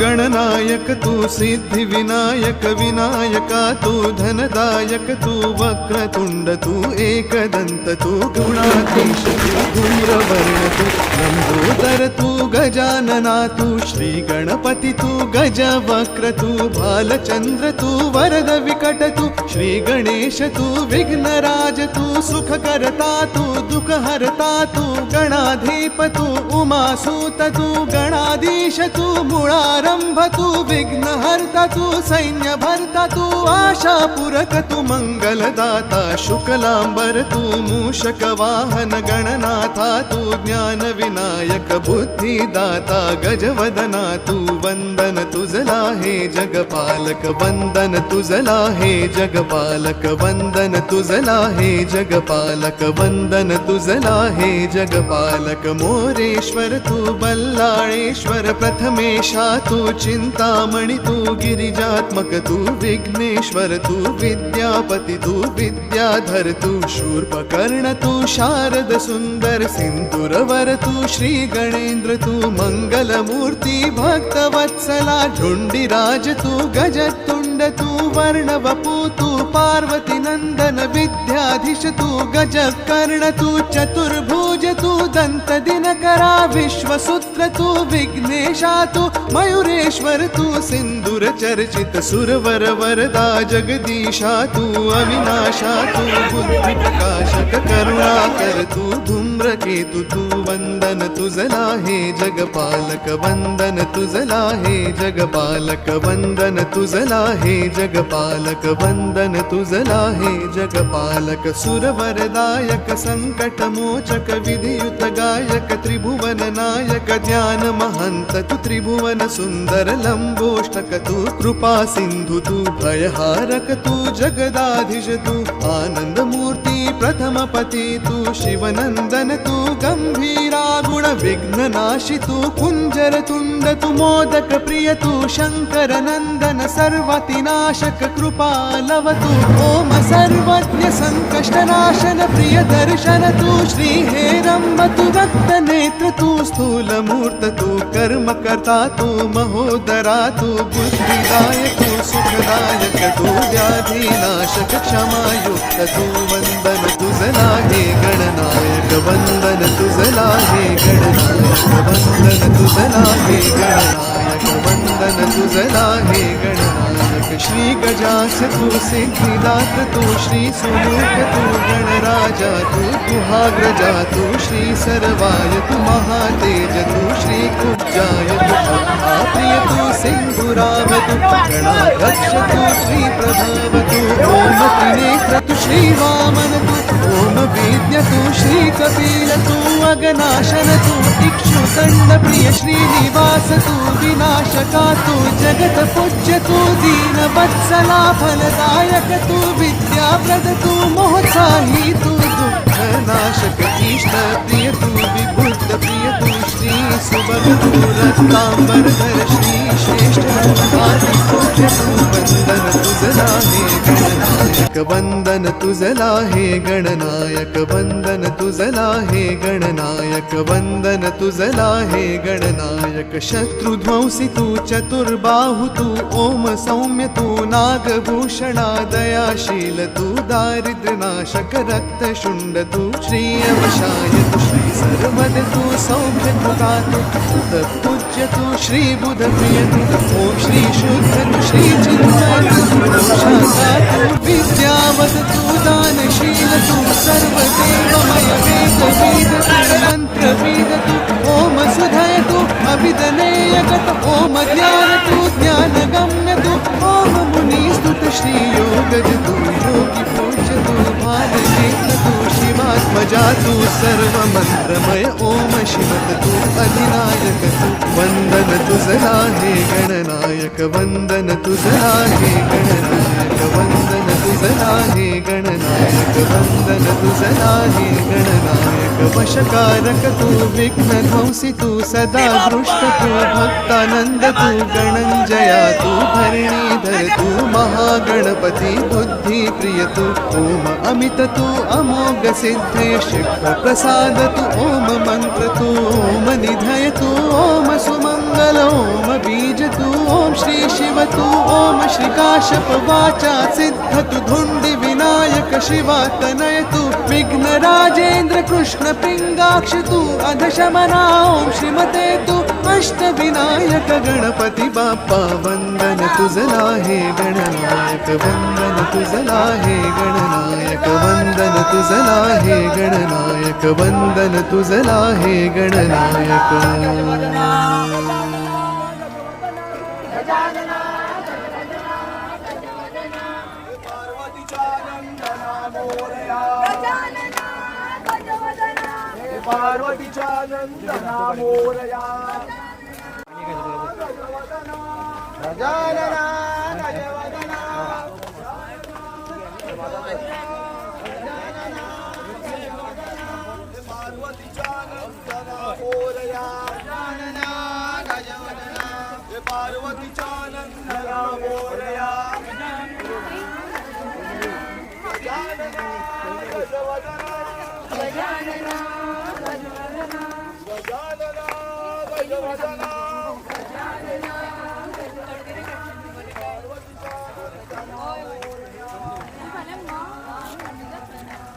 गणनायक तू सिद्धिविनायक विनायका तू धनदायक तू वक्रतुण्ड तू एकदन्त तू गुणाधीश तू धूम्रवर्ण तू लम्बोदर तू गजानना, तू श्रीगणपति तू गजवक्र, तू बालचन्द्र तू वरद विकट, तू श्रीगणेश तू विघ्नराज, तू सुखकर्ता, तू दुःखहर्ता, तू गणाधीप, तू उमासूत, तू गणाधीश, तू मुळारंभ, तू विघ्नहर्ता, तू सैन्यभर्ता, तू आशापूरक, तू मङ्गलदाता शुक्लाम्बर तू मूषक वाहन गणनाथा, तू ज्ञानविनायक बुद्धिदाता, गजवदना, तू वंदन तुझला हे जगपालक वन्दन तुझला हे जगपालक, वंदन तुझला हे जगपालक, वंदन तुझला हे जगपालक। मोरेश्वर, तू बल्लाळेश्वर, प्रथमेशा, तू चिन्तामणि तू गिरिजात्मक, तू विघ्नेश्वर, तू विद्यापति, तू विद्याधर, तू शूर्पकर्ण, तू शारद सुंदर सुन्दर सिन्दुरवर तू श्री गणेंद्र तू मङ्गलमूर्ति भक्तवत्सला झुण्डिराज तू गजतुण्ड तू वर्णवपु तू पार्वती नन्दन विद्याधीश तू गजकर्ण तू चतुर्भुज तू दन्त दिनकरा विश्वसूत्र तू विघ्नेशा तू मयुरेश्वर तू सिंदूर चर्चित सुरवर वरदा जगदीशा तू अविनाशा तू बुद्धि प्रकाशक करुणाकर तू धूम्रकेतु तू वंदन तुझला हे जगपालक वंदन तुझला हे जगपालक वंदन तुझला हे जगपालक वंदन तुझला हे जगपालक सुरवरदायक सङ्कटमोचक विधियुत गायक त्रिभुवन नायक ज्ञान महन्त तु त्रिभुवन सुन्दर लम्बोष्टक तु कृपा सिन्धु तु भयहारक तु जगदाधिश तु आनन्दमूर्ति प्रथमपति तु शिवनन्दन तु गम्भीरा गुण विघ्ननाशि तु कुञ्जर तुण्ड तु मोदक प्रिय तु शङ्कर नन्दन सर्वतिनाशक कृपालवतु ॐ सर्वज्ञ सङ्कष्टनाशन प्रिय दर्शन तु श्रीहेरम्ब तु रक्तनेत्र तु स्थूलमूर्त कर्म करता तू, महोदरा तू, बुद्धिदायक तू, सुखदायक तु व्याधिनाशक क्षमायुक्त तू, वंदन तुझला, हे गणनायक, वंदन तुझला, हे गणनायक, वंदन तुझला, हे गणनायक। गजास तू सिद्धिदात तू, श्री स्वरूप तू गणराजा तू गुहाग्रजा तू, श्री सर्वाय तू, महातेज तू, श्री कुब्जाय तू तू सिंधुराव तू गणाध्यक्ष तू, श्री प्रभाव तू, ओम त्रिनेत्र तू, श्री वामन तू वेद्य तू, श्री कपिल तू, अगनाशन तू इक्षुदण्ड प्रिय श्रीनिवास तू, विनाशका तू, जगत पूज्य तू, दीन वत्सला फलदायक तू, विद्याप्रद तू मोहसाही तू दुःखनाशक इष्ट प्रिय तू विबुद्ध प्रिय तू, श्री सुबल तू रत्नांबरधर श्री श्रेष्ठ तुझला हे गणनायक वंदन तुझला हे गणनायक वंदन तुझला हे गणनायक शत्रुध्वंसि तू, चतुर्बाहु तू, ओम सौम्य तू, नागभूषणा दयाशील तू, दारिद्र्यनाशक रक्तशुण्ड तू श्रियवशाय तु, श्री सर्वद तू सौम्य तुका तू पूज्य तू श्री बुध प्रिय तू ॐ श्री शुद्ध तू श्री चिन्मय तू शाखा तू विद्यावद तू दानशील तू। सर्वदेवमय वेद वेद तू, मंत्र तू ओम शिवत तू अधिनायक वंदन तुझला हे गणनायक वंदन तुझला हे गणनायक वंदन तुझला हे गणनायक, वंदन हे गणनायक, वशकारक तू विघ्नध्वंसि तू, सदा दृष्ट तू भक्तानन्द तू गणञ्जया तू धरणीधर तू, महागणपति बुद्धिप्रिय तू ॐ अमित तू, अमोघ सिद्धे शिव प्रसाद तू ॐ मन्त्र तू ॐ निधय तू बीज तू ॐ श्री शिव तू ॐ श्रीकाशप वाचा सिद्ध तु धुण्डि विनायक शिवा तनय तु विघ्न राजेन्द्र कृष्ण पिङ्गाक्ष तु अधशमना ॐ श्रीमते तु अष्ट विनायक गणपति बाप्पा वन्दन तुझला हे गणनायक वन्दन तुझला हे गणनायक वन्दन तुजला हे गणनायक वन्दन तुझला हे गणनायक। मोरया पार्वतीच्या नंदना मोरया गजानना गजवदना पार्वतीच्या नंदना मोरया गजानना गजवदना पार्वतीच्या नंदना मोरया गजानना गजवदना गजानना गजवदना